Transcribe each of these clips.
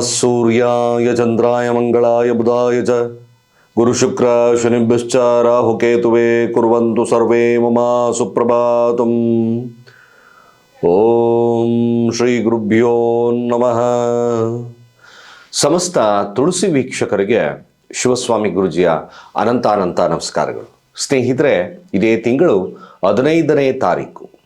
ಸೂರ್ಯಾಯ ಚಂದ್ರಾಯ ಮಂಗಳಾಯ ಬುಧಾಯ ಚ ಗುರುಶುಕ್ರ ಶನಿಭ್ಯಶ್ಚ ರಾಹುಕೇತುವೆ ಕುರ್ವಂತು ಸರ್ವೇ ಮಮ ಸುಪ್ರಭಾತ ಓಂ ಶ್ರೀ ಗುರುಭ್ಯೋ ನಮಃ ಸಮಸ್ತ ತುಳಸಿ ವೀಕ್ಷಕರಿಗೆ ಶಿವಸ್ವಾಮಿ ಗುರುಜಿಯ ಅನಂತಾನಂತ ನಮಸ್ಕಾರಗಳು. ಸ್ನೇಹಿತರೆ, ಇದೇ ತಿಂಗಳು ಹದಿನೈದನೇ ತಾರೀಕು.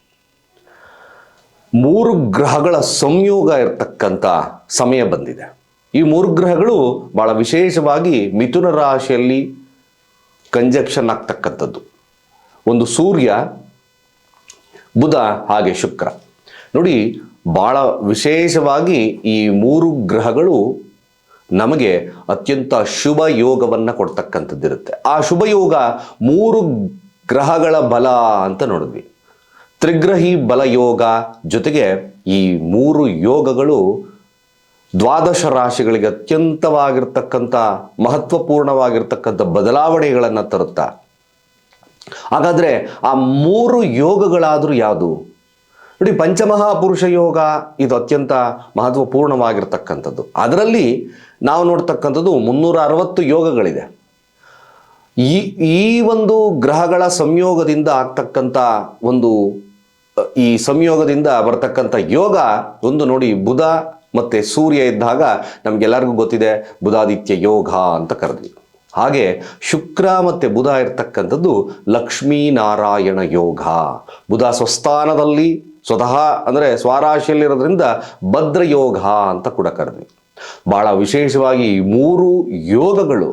ಮೂರು ಗ್ರಹಗಳ ಸಂಯೋಗ ಇರತಕ್ಕಂಥ ಸಮಯ ಬಂದಿದೆ. ಈ ಮೂರು ಗ್ರಹಗಳು ಬಹಳ ವಿಶೇಷವಾಗಿ ಮಿಥುನ ರಾಶಿಯಲ್ಲಿ ಕಂಜಕ್ಷನ್ ಆಗ್ತಕ್ಕಂಥದ್ದು. ಒಂದು ಸೂರ್ಯ, ಬುಧ ಹಾಗೆ ಶುಕ್ರ. ನೋಡಿ, ಬಹಳ ವಿಶೇಷವಾಗಿ ಈ ಮೂರು ಗ್ರಹಗಳು ನಮಗೆ ಅತ್ಯಂತ ಶುಭ ಯೋಗವನ್ನು ಕೊಡ್ತಕ್ಕಂಥದ್ದಿರುತ್ತೆ. ಆ ಶುಭ ಯೋಗ ಮೂರು ಗ್ರಹಗಳ ಬಲ ಅಂತ ನೋಡಿದ್ವಿ. ತ್ರಿಗ್ರಹಿ ಬಲಯೋಗ ಜೊತೆಗೆ ಈ ಮೂರು ಯೋಗಗಳು ದ್ವಾದಶ ರಾಶಿಗಳಿಗೆ ಅತ್ಯಂತವಾಗಿರ್ತಕ್ಕಂಥ, ಮಹತ್ವಪೂರ್ಣವಾಗಿರ್ತಕ್ಕಂಥ ಬದಲಾವಣೆಗಳನ್ನು ತರುತ್ತಾ. ಹಾಗಾದರೆ ಆ ಮೂರು ಯೋಗಗಳಾದರೂ ಯಾವುದು? ನೋಡಿ, ಪಂಚಮಹಾಪುರುಷ ಯೋಗ ಇದು ಅತ್ಯಂತ ಮಹತ್ವಪೂರ್ಣವಾಗಿರ್ತಕ್ಕಂಥದ್ದು. ಅದರಲ್ಲಿ ನಾವು ನೋಡ್ತಕ್ಕಂಥದ್ದು ಮುನ್ನೂರ ಅರವತ್ತು ಯೋಗಗಳಿದೆ. ಈ ಈ ಒಂದು ಗ್ರಹಗಳ ಸಂಯೋಗದಿಂದ ಆಗ್ತಕ್ಕಂಥ ಒಂದು ಈ ಸಂಯೋಗದಿಂದ ಬರ್ತಕ್ಕಂಥ ಯೋಗ ಒಂದು ನೋಡಿ ಬುಧ ಮತ್ತು ಸೂರ್ಯ ಇದ್ದಾಗ ನಮಗೆಲ್ಲರಿಗೂ ಗೊತ್ತಿದೆ ಬುಧಾದಿತ್ಯ ಯೋಗ ಅಂತ ಕರೆದ್ವಿ. ಹಾಗೆ ಶುಕ್ರ ಮತ್ತು ಬುಧ ಇರ್ತಕ್ಕಂಥದ್ದು ಲಕ್ಷ್ಮೀನಾರಾಯಣ ಯೋಗ. ಬುಧ ಸ್ವಸ್ಥಾನದಲ್ಲಿ ಸ್ವತಃ ಅಂದರೆ ಸ್ವರಾಶಿಯಲ್ಲಿರೋದ್ರಿಂದ ಭದ್ರ ಯೋಗ ಅಂತ ಕೂಡ ಕರೆದ್ವಿ. ಭಾಳ ವಿಶೇಷವಾಗಿ ಮೂರು ಯೋಗಗಳು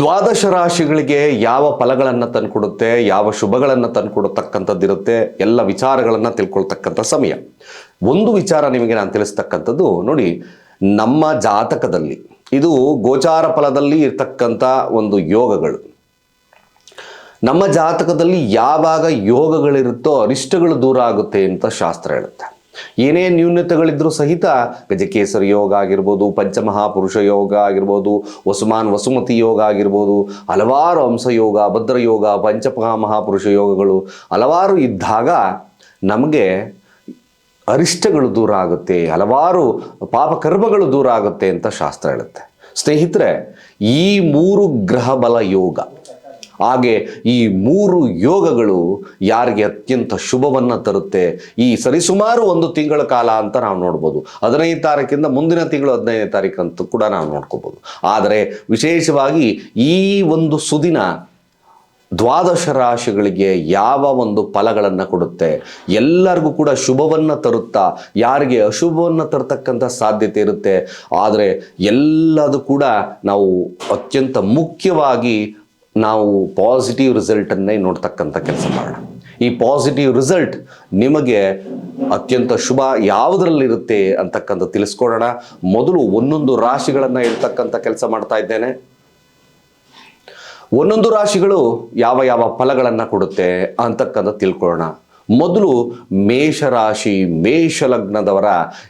ದ್ವಾದಶ ರಾಶಿಗಳಿಗೆ ಯಾವ ಫಲಗಳನ್ನು ತಂದುಕೊಡುತ್ತೆ, ಯಾವ ಶುಭಗಳನ್ನು ತಂದುಕೊಡತಕ್ಕಂಥದ್ದಿರುತ್ತೆ, ಎಲ್ಲ ವಿಚಾರಗಳನ್ನು ತಿಳ್ಕೊಳ್ತಕ್ಕಂಥ ಸಮಯ. ಒಂದು ವಿಚಾರ ನಿಮಗೆ ನಾನು ತಿಳಿಸ್ತಕ್ಕಂಥದ್ದು, ನೋಡಿ, ನಮ್ಮ ಜಾತಕದಲ್ಲಿ, ಇದು ಗೋಚಾರ ಫಲದಲ್ಲಿ ಇರ್ತಕ್ಕಂಥ ಒಂದು ಯೋಗಗಳು. ನಮ್ಮ ಜಾತಕದಲ್ಲಿ ಯಾವಾಗ ಯೋಗಗಳಿರುತ್ತೋ, ಅರಿಷ್ಟಗಳು ದೂರ ಆಗುತ್ತೆ ಅಂತ ಶಾಸ್ತ್ರ ಹೇಳುತ್ತೆ. ಏನೇ ನ್ಯೂನತೆಗಳಿದ್ರೂ ಸಹಿತ ಗಜಕೇಸರಿ ಯೋಗ ಆಗಿರ್ಬೋದು, ಪಂಚಮಹಾಪುರುಷ ಯೋಗ ಆಗಿರ್ಬೋದು, ವಸುಮಾನ್ ವಸುಮತಿ ಯೋಗ ಆಗಿರ್ಬೋದು, ಹಲವಾರು ಅಂಶ ಯೋಗ, ಭದ್ರ ಯೋಗ ಪಂಚಮಹಾಪುರುಷ ಯೋಗಗಳು ಹಲವಾರು ಇದ್ದಾಗ ನಮಗೆ ಅರಿಷ್ಟಗಳು ದೂರ ಆಗುತ್ತೆ, ಹಲವಾರು ಪಾಪಕರ್ಮಗಳು ದೂರ ಆಗುತ್ತೆ ಅಂತ ಶಾಸ್ತ್ರ ಹೇಳುತ್ತೆ. ಸ್ನೇಹಿತರೆ, ಈ ಮೂರು ಗ್ರಹ ಬಲ ಯೋಗ ಹಾಗೆ ಈ ಮೂರು ಯೋಗಗಳು ಯಾರಿಗೆ ಅತ್ಯಂತ ಶುಭವನ್ನು ತರುತ್ತೆ, ಈ ಸರಿಸುಮಾರು ಒಂದು ತಿಂಗಳ ಕಾಲ ಅಂತ ನಾವು ನೋಡ್ಬೋದು. ಹದಿನೈದು ತಾರೀಕಿಂದ ಮುಂದಿನ ತಿಂಗಳು ಹದಿನೈದನೇ ತಾರೀಕು ಕೂಡ ನಾವು ನೋಡ್ಕೋಬೋದು. ಆದರೆ ವಿಶೇಷವಾಗಿ ಈ ಒಂದು ಸುದಿನ ದ್ವಾದಶ ರಾಶಿಗಳಿಗೆ ಯಾವ ಒಂದು ಫಲಗಳನ್ನು ಕೊಡುತ್ತೆ, ಎಲ್ಲರಿಗೂ ಕೂಡ ಶುಭವನ್ನು ತರುತ್ತಾ, ಯಾರಿಗೆ ಅಶುಭವನ್ನು ತರತಕ್ಕಂಥ ಸಾಧ್ಯತೆ ಇರುತ್ತೆ, ಆದರೆ ಎಲ್ಲದು ಕೂಡ ನಾವು ಅತ್ಯಂತ ಮುಖ್ಯವಾಗಿ ನಾವು ಪಾಸಿಟಿವ್ ರಿಸಲ್ಟನ್ನೇ ನೋಡ್ತಕ್ಕಂಥ ಕೆಲಸ ಮಾಡೋಣ. ಈ ಪಾಸಿಟಿವ್ ರಿಸಲ್ಟ್ ನಿಮಗೆ ಅತ್ಯಂತ ಶುಭ ಯಾವುದರಲ್ಲಿರುತ್ತೆ ಅಂತಕ್ಕಂಥ ತಿಳಿಸ್ಕೊಡೋಣ. ಮೊದಲು ಒಂದೊಂದು ರಾಶಿಗಳನ್ನು ಇರ್ತಕ್ಕಂಥ ಕೆಲಸ ಮಾಡ್ತಾ ಇದ್ದೇನೆ. ಒಂದೊಂದು ರಾಶಿಗಳು ಯಾವ ಯಾವ ಫಲಗಳನ್ನು ಕೊಡುತ್ತೆ ಅಂತಕ್ಕಂಥ ತಿಳ್ಕೊಳ್ಳೋಣ. ಮೊದಲು ಮೇಷರಾಶಿ ಮೇಷ ಲಗ್ನದವರ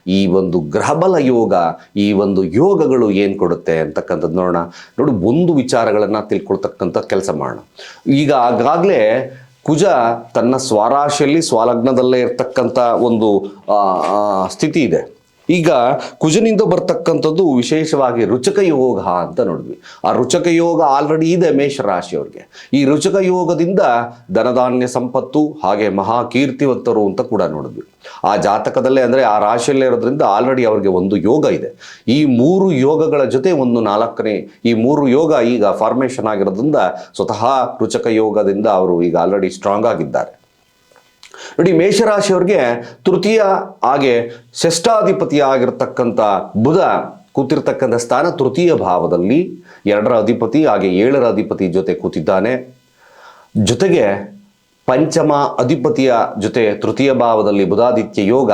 ಈ ಒಂದು ಗ್ರಹಬಲ ಯೋಗ, ಈ ಒಂದು ಯೋಗಗಳು ಏನು ಕೊಡುತ್ತೆ ಅಂತಕ್ಕಂಥದ್ದು ನೋಡೋಣ. ನೋಡಿ, ಒಂದು ವಿಚಾರಗಳನ್ನು ತಿಳ್ಕೊಳ್ತಕ್ಕಂಥ ಕೆಲಸ ಮಾಡೋಣ. ಈಗ ಆಗಾಗಲೇ ಕುಜ ತನ್ನ ಸ್ವರಾಶಿಯಲ್ಲಿ, ಸ್ವಲಗ್ನದಲ್ಲೇ ಇರ್ತಕ್ಕಂಥ ಒಂದು ಸ್ಥಿತಿ ಇದೆ. ಈಗ ಕುಜನಿಂದ ಬರ್ತಕ್ಕಂಥದ್ದು ವಿಶೇಷವಾಗಿ ರುಚಕ ಯೋಗ ಅಂತ ನೋಡಿದ್ವಿ. ಆ ರುಚಕ ಯೋಗ ಆಲ್ರೆಡಿ ಇದೆ ಮೇಷ ಮೇಷರಾಶಿಯವ್ರಿಗೆ ಈ ರುಚಕ ಯೋಗದಿಂದ ಧನಧಾನ್ಯ ಸಂಪತ್ತು ಹಾಗೆ ಮಹಾ ಕೀರ್ತಿವಂತರು ಅಂತ ಕೂಡ ನೋಡಿದ್ವಿ. ಆ ಜಾತಕದಲ್ಲೇ ಅಂದರೆ ಆ ರಾಶಿಯಲ್ಲೇ ಇರೋದ್ರಿಂದ ಆಲ್ರೆಡಿ ಅವ್ರಿಗೆ ಒಂದು ಯೋಗ ಇದೆ. ಈ ಮೂರು ಯೋಗಗಳ ಜೊತೆ ಒಂದು ನಾಲ್ಕನೇ, ಈ ಮೂರು ಯೋಗ ಈಗ ಫಾರ್ಮೇಷನ್ ಆಗಿರೋದ್ರಿಂದ ಸ್ವತಃ ರುಚಕ ಯೋಗದಿಂದ ಅವರು ಈಗ ಆಲ್ರೆಡಿ ಸ್ಟ್ರಾಂಗ್ ಆಗಿದ್ದಾರೆ. ನೋಡಿ, ಮೇಷರಾಶಿಯವ್ರಿಗೆ ತೃತೀಯ ಹಾಗೆ ಷಷ್ಠಾಧಿಪತಿ ಆಗಿರ್ತಕ್ಕಂಥ ಬುಧ ಕೂತಿರ್ತಕ್ಕಂಥ ಸ್ಥಾನ ತೃತೀಯ ಭಾವದಲ್ಲಿ. ಎರಡರ ಅಧಿಪತಿ ಹಾಗೆ ಏಳರ ಅಧಿಪತಿ ಜೊತೆ ಕೂತಿದ್ದಾನೆ. ಜೊತೆಗೆ ಪಂಚಮ ಅಧಿಪತಿಯ ಜೊತೆ ತೃತೀಯ ಭಾವದಲ್ಲಿ ಬುಧಾದಿತ್ಯ ಯೋಗ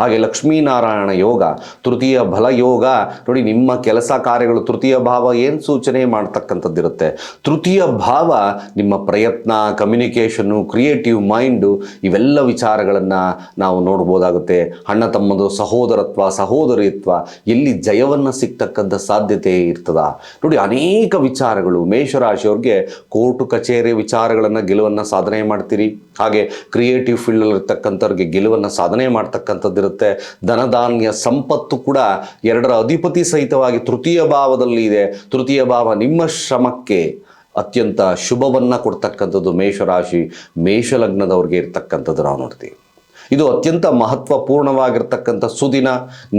ಹಾಗೆ ಲಕ್ಷ್ಮೀನಾರಾಯಣ ಯೋಗ, ತೃತೀಯ ಬಲ ಯೋಗ. ನೋಡಿ, ನಿಮ್ಮ ಕೆಲಸ ಕಾರ್ಯಗಳು ತೃತೀಯ ಭಾವ ಏನು ಸೂಚನೆ ಮಾಡ್ತಕ್ಕಂಥದ್ದಿರುತ್ತೆ? ತೃತೀಯ ಭಾವ ನಿಮ್ಮ ಪ್ರಯತ್ನ ಕಮ್ಯುನಿಕೇಷನ್ನು ಕ್ರಿಯೇಟಿವ್ ಮೈಂಡು ಇವೆಲ್ಲ ವಿಚಾರಗಳನ್ನು ನಾವು ನೋಡ್ಬೋದಾಗುತ್ತೆ. ಅಣ್ಣ ತಮ್ಮದು ಸಹೋದರತ್ವ, ಸಹೋದರಿತ್ವ, ಎಲ್ಲಿ ಜಯವನ್ನು ಸಿಗ್ತಕ್ಕಂಥ ಸಾಧ್ಯತೆ ಇರ್ತದ? ನೋಡಿ, ಅನೇಕ ವಿಚಾರಗಳು. ಮೇಷರಾಶಿಯವ್ರಿಗೆ ಕೋರ್ಟು ಕಚೇರಿ ವಿಚಾರಗಳನ್ನು ಗೆಲುವನ್ನು ಸಾಧನೆ ಮಾಡ್ತೀರಿ. ಹಾಗೆ ಕ್ರಿಯೇಟಿವ್ ಫೀಲ್ಡಲ್ಲಿ ಇರ್ತಕ್ಕಂಥವ್ರಿಗೆ ಗೆಲುವನ್ನು ಸಾಧನೆ ಮಾಡ್ತಕ್ಕಂಥದ್ದಿರುತ್ತೆ. ಇರುತ್ತೆ. ಧನಧಾನ್ಯ ಸಂಪತ್ತು ಕೂಡ ಎರಡರ ಅಧಿಪತಿ ಸಹಿತವಾಗಿ ತೃತೀಯ ಭಾವದಲ್ಲಿ ಇದೆ. ತೃತೀಯ ಭಾವ ನಿಮ್ಮ ಶ್ರಮಕ್ಕೆ ಅತ್ಯಂತ ಶುಭವನ್ನು ಕೊಡ್ತಕ್ಕಂಥದ್ದು ಮೇಷರಾಶಿ, ಮೇಷಲಗ್ನದವ್ರಿಗೆ ಇರ್ತಕ್ಕಂಥದ್ದು ನಾವು ನೋಡ್ತೀವಿ. ಇದು ಅತ್ಯಂತ ಮಹತ್ವಪೂರ್ಣವಾಗಿರ್ತಕ್ಕಂಥ ಸುದಿನ.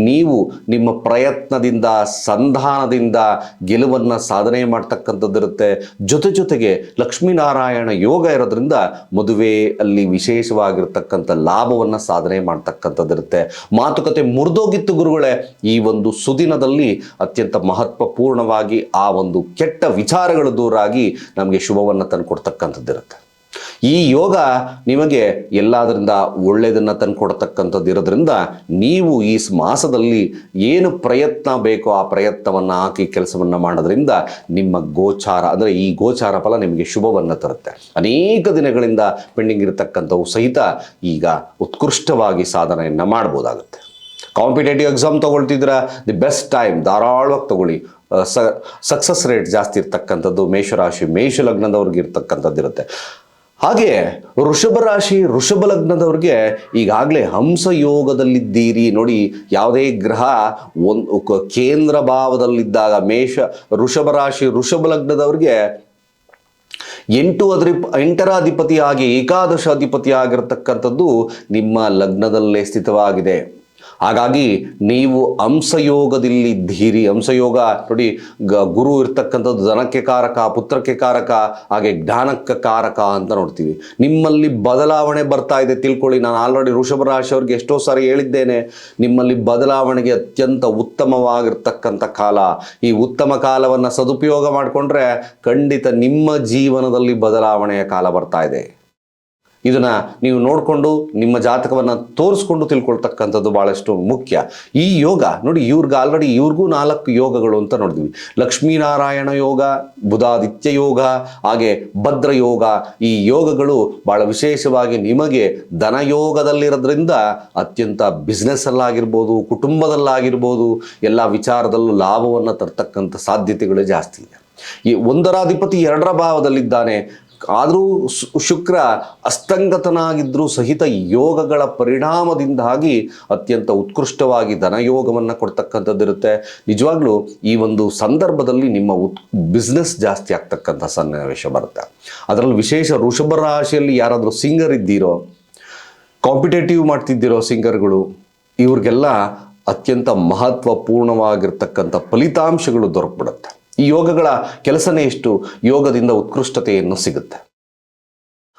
ನೀವು ನಿಮ್ಮ ಪ್ರಯತ್ನದಿಂದ, ಸಂಧಾನದಿಂದ ಗೆಲುವನ್ನು ಸಾಧನೆ ಮಾಡ್ತಕ್ಕಂಥದ್ದಿರುತ್ತೆ. ಜೊತೆ ಜೊತೆಗೆ ಲಕ್ಷ್ಮೀನಾರಾಯಣ ಯೋಗ ಇರೋದ್ರಿಂದ ಮದುವೆ ಅಲ್ಲಿ ವಿಶೇಷವಾಗಿರ್ತಕ್ಕಂಥ ಲಾಭವನ್ನು ಸಾಧನೆ ಮಾಡ್ತಕ್ಕಂಥದ್ದಿರುತ್ತೆ. ಮಾತುಕತೆ ಮುರಿದೋಗಿತ್ತು ಗುರುಗಳೇ, ಈ ಒಂದು ಸುದಿನದಲ್ಲಿ ಅತ್ಯಂತ ಮಹತ್ವಪೂರ್ಣವಾಗಿ ಆ ಒಂದು ಕೆಟ್ಟ ವಿಚಾರಗಳು ದೂರಾಗಿ ನಮಗೆ ಶುಭವನ್ನು ತಂದುಕೊಡ್ತಕ್ಕಂಥದ್ದಿರುತ್ತೆ. ಈ ಯೋಗ ನಿಮಗೆ ಎಲ್ಲದರಿಂದ ಒಳ್ಳೆಯದನ್ನು ತಂದುಕೊಡ್ತಕ್ಕಂಥದ್ದು ಇರೋದ್ರಿಂದ ನೀವು ಈ ಮಾಸದಲ್ಲಿ ಏನು ಪ್ರಯತ್ನ ಬೇಕೋ ಆ ಪ್ರಯತ್ನವನ್ನು ಹಾಕಿ ಕೆಲಸವನ್ನು ಮಾಡೋದ್ರಿಂದ ನಿಮ್ಮ ಗೋಚಾರ, ಅಂದರೆ ಈ ಗೋಚಾರ ಫಲ ನಿಮಗೆ ಶುಭವನ್ನು ತರುತ್ತೆ. ಅನೇಕ ದಿನಗಳಿಂದ ಪೆಂಡಿಂಗ್ ಇರತಕ್ಕಂಥವು ಸಹಿತ ಈಗ ಉತ್ಕೃಷ್ಟವಾಗಿ ಸಾಧನೆಯನ್ನು ಮಾಡ್ಬೋದಾಗುತ್ತೆ. ಕಾಂಪಿಟೇಟಿವ್ ಎಕ್ಸಾಮ್ ತೊಗೊಳ್ತಿದ್ರೆ ದಿ ಬೆಸ್ಟ್ ಟೈಮ್, ಧಾರಾಳವಾಗಿ ತಗೊಳ್ಳಿ. ಸ, ಸಕ್ಸಸ್ ರೇಟ್ ಜಾಸ್ತಿ ಇರ್ತಕ್ಕಂಥದ್ದು, ಮೇಷರಾಶಿ ಮೇಷ ಲಗ್ನದವ್ರಿಗೆ ಇರ್ತಕ್ಕಂಥದ್ದು ಇರುತ್ತೆ. ಹಾಗೆ ವೃಷಭ ರಾಶಿ, ವೃಷಭ ಲಗ್ನದವ್ರಿಗೆ ಈಗಾಗಲೇ ಹಂಸ ಯೋಗದಲ್ಲಿದ್ದೀರಿ. ನೋಡಿ, ಯಾವುದೇ ಗ್ರಹ ಒಂದು ಕೇಂದ್ರ ಭಾವದಲ್ಲಿದ್ದಾಗ ಮೇಷ, ವೃಷಭ ರಾಶಿ, ವೃಷಭ ಲಗ್ನದವ್ರಿಗೆ ಎಂಟು ಅದ್ರಿ ಎಂಟರ ಅಧಿಪತಿಯಾಗಿ ಏಕಾದಶ ಅಧಿಪತಿಯಾಗಿರ್ತಕ್ಕಂಥದ್ದು ನಿಮ್ಮ ಲಗ್ನದಲ್ಲೇ ಸ್ಥಿತವಾಗಿದೆ. ಹಾಗಾಗಿ ನೀವು ಅಂಶಯೋಗದಲ್ಲಿದ್ದೀರಿ. ಅಂಶಯೋಗ ನೋಡಿ, ಗ ಗುರು ಇರ್ತಕ್ಕಂಥದ್ದು ಧನಕ್ಕೆ ಕಾರಕ, ಪುತ್ರಕ್ಕೆ ಕಾರಕ, ಹಾಗೆ ಜ್ಞಾನಕ್ಕೆ ಕಾರಕ ಅಂತ ನೋಡ್ತೀವಿ. ನಿಮ್ಮಲ್ಲಿ ಬದಲಾವಣೆ ಬರ್ತಾ ಇದೆ ತಿಳ್ಕೊಳ್ಳಿ. ನಾನು ಆಲ್ರೆಡಿ ವೃಷಭ ರಾಶಿಯವ್ರಿಗೆ ಎಷ್ಟೋ ಸಾರಿ ಹೇಳಿದ್ದೇನೆ, ನಿಮ್ಮಲ್ಲಿ ಬದಲಾವಣೆಗೆ ಅತ್ಯಂತ ಉತ್ತಮವಾಗಿರ್ತಕ್ಕಂಥ ಕಾಲ. ಈ ಉತ್ತಮ ಕಾಲವನ್ನು ಸದುಪಯೋಗ ಮಾಡಿಕೊಂಡ್ರೆ ಖಂಡಿತ ನಿಮ್ಮ ಜೀವನದಲ್ಲಿ ಬದಲಾವಣೆಯ ಕಾಲ ಬರ್ತಾ ಇದೆ. ಇದನ್ನ ನೀವು ನೋಡಿಕೊಂಡು ನಿಮ್ಮ ಜಾತಕವನ್ನು ತೋರಿಸ್ಕೊಂಡು ತಿಳ್ಕೊಳ್ತಕ್ಕಂಥದ್ದು ಭಾಳಷ್ಟು ಮುಖ್ಯ. ಈ ಯೋಗ, ನೋಡಿ ಇವ್ರಿಗೆ ಆಲ್ರೆಡಿ ಇವ್ರಿಗೂ ನಾಲ್ಕು ಯೋಗಗಳು ಅಂತ ನೋಡಿದ್ವಿ. ಲಕ್ಷ್ಮೀನಾರಾಯಣ ಯೋಗ, ಬುಧಾದಿತ್ಯ ಯೋಗ, ಹಾಗೆ ಭದ್ರ ಯೋಗ. ಈ ಯೋಗಗಳು ಭಾಳ ವಿಶೇಷವಾಗಿ ನಿಮಗೆ ಧನಯೋಗದಲ್ಲಿರೋದ್ರಿಂದ ಅತ್ಯಂತ ಬಿಸ್ನೆಸ್ಸಲ್ಲಾಗಿರ್ಬೋದು ಕುಟುಂಬದಲ್ಲಾಗಿರ್ಬೋದು, ಎಲ್ಲ ವಿಚಾರದಲ್ಲೂ ಲಾಭವನ್ನು ತರ್ತಕ್ಕಂಥ ಸಾಧ್ಯತೆಗಳು ಜಾಸ್ತಿ. ಇದೆ ಈ ಒಂದರಾಧಿಪತಿ ಎರಡರ ಭಾವದಲ್ಲಿದ್ದಾನೆ. ಆದರೂ ಶುಕ್ರ ಅಸ್ತಂಗತನಾಗಿದ್ದರೂ ಸಹಿತ ಯೋಗಗಳ ಪರಿಣಾಮದಿಂದಾಗಿ ಅತ್ಯಂತ ಉತ್ಕೃಷ್ಟವಾಗಿ ಧನಯೋಗವನ್ನು ಕೊಡ್ತಕ್ಕಂಥದ್ದಿರುತ್ತೆ. ನಿಜವಾಗ್ಲೂ ಈ ಒಂದು ಸಂದರ್ಭದಲ್ಲಿ ನಿಮ್ಮ ಉತ್, ಬಿಸ್ನೆಸ್ ಜಾಸ್ತಿ ಆಗ್ತಕ್ಕಂಥ ಸನ್ನಿವೇಶ ಬರುತ್ತೆ. ಅದರಲ್ಲಿ ವಿಶೇಷ ಋಷಭ ರಾಶಿಯಲ್ಲಿ ಯಾರಾದರೂ ಸಿಂಗರ್ ಇದ್ದೀರೋ, ಕಾಂಪಿಟೇಟಿವ್ ಮಾಡ್ತಿದ್ದೀರೋ ಸಿಂಗರ್ಗಳು, ಇವ್ರಿಗೆಲ್ಲ ಅತ್ಯಂತ ಮಹತ್ವಪೂರ್ಣವಾಗಿರ್ತಕ್ಕಂಥ ಫಲಿತಾಂಶಗಳು ದೊರಕ್ಬಿಡುತ್ತೆ. ಈ ಯೋಗಗಳ ಕೆಲಸನೇ ಇಷ್ಟು ಯೋಗದಿಂದ ಉತ್ಕೃಷ್ಟತೆಯನ್ನು ಸಿಗುತ್ತೆ.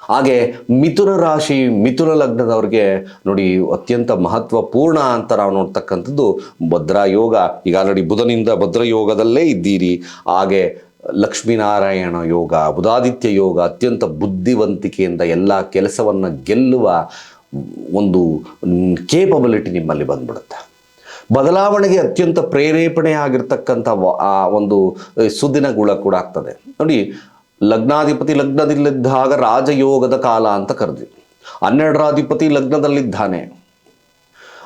ಹಾಗೆ ಮಿಥುನ ರಾಶಿ, ಮಿಥುನ ಲಗ್ನದವ್ರಿಗೆ ನೋಡಿ ಅತ್ಯಂತ ಮಹತ್ವಪೂರ್ಣ ಅಂತ ನಾವು ನೋಡ್ತಕ್ಕಂಥದ್ದು ಭದ್ರ ಯೋಗ. ಈಗ ಆಲ್ರೆಡಿ ಬುಧನಿಂದ ಭದ್ರ ಯೋಗದಲ್ಲೇ ಇದ್ದೀರಿ. ಹಾಗೆ ಲಕ್ಷ್ಮೀನಾರಾಯಣ ಯೋಗ, ಬುಧಾದಿತ್ಯ ಯೋಗ ಅತ್ಯಂತ ಬುದ್ಧಿವಂತಿಕೆಯಿಂದ ಎಲ್ಲ ಕೆಲಸವನ್ನು ಗೆಲ್ಲುವ ಒಂದು ಕೇಪಬಿಲಿಟಿ ನಿಮ್ಮಲ್ಲಿ ಬಂದ್ಬಿಡುತ್ತೆ. ಬದಲಾವಣೆಗೆ ಅತ್ಯಂತ ಪ್ರೇರೇಪಣೆ ಆಗಿರ್ತಕ್ಕಂಥ ಆ ಒಂದು ಸುದಿನಗುಳ ಕೂಡ ಆಗ್ತದೆ. ನೋಡಿ, ಲಗ್ನಾಧಿಪತಿ ಲಗ್ನದಲ್ಲಿದ್ದಾಗ ರಾಜಯೋಗದ ಕಾಲ ಅಂತ ಕರೆದ್ವಿ. ಹನ್ನೆರಡರ ಅಧಿಪತಿ ಲಗ್ನದಲ್ಲಿದ್ದಾನೆ.